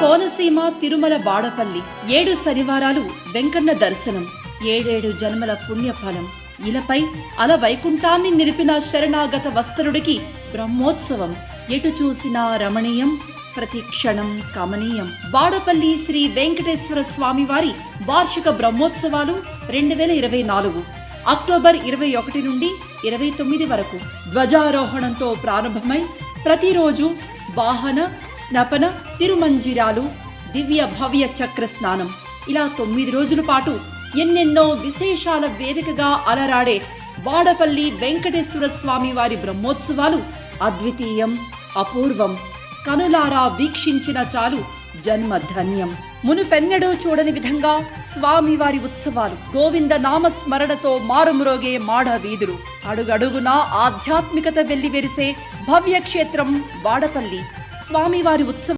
కోనసీమ తిరుమల బాడపల్లి ఏడు శనివారాలు వెంకన్న దర్శనం. ఏడేడు జన్మల పుణ్యఫలం. ఇలపై అల వైకుంఠాన్ని నిలిపిన శరణాగత వస్త్రుడికి బ్రహ్మోత్సవం. ఎటు చూసినా రమణీయం ప్రతి క్షణం కమనీయం. బాడపల్లి శ్రీ వెంకటేశ్వర స్వామి వారి వార్షిక బ్రహ్మోత్సవాలు రెండు వేల ఇరవై నాలుగు. అక్టోబర్ ఇరవై ఒకటి నుండి ఇరవై తొమ్మిది వరకు ధ్వజారోహణంతో ప్రారంభమై ప్రతిరోజు వాహన స్నపన తిరుమంజిరాలు దివ్య భవ్య చక్ర స్నానం. ఇలా తొమ్మిది రోజుల పాటు ఎన్నెన్నో విశేషాల వేదికగా అలరాడే వాడపల్లి వెంకటేశ్వర స్వామి వారి బ్రహ్మోత్సవాలు అద్వితీయం అపూర్వం. కనులారా వీక్షించిన చాలు జన్మ ధన్యం మునుపెన్నడూ చూడని విధంగా స్వామివారి ఉత్సవాలు గోవింద నామ స్మరణతో మారుమ్రోగే మాడ వీధులు అడుగడుగునా ఆధ్యాత్మికత వెల్లివెరిసే భవ్యక్షేత్రం వాడపల్లి స్వామివారి ఉత్సవం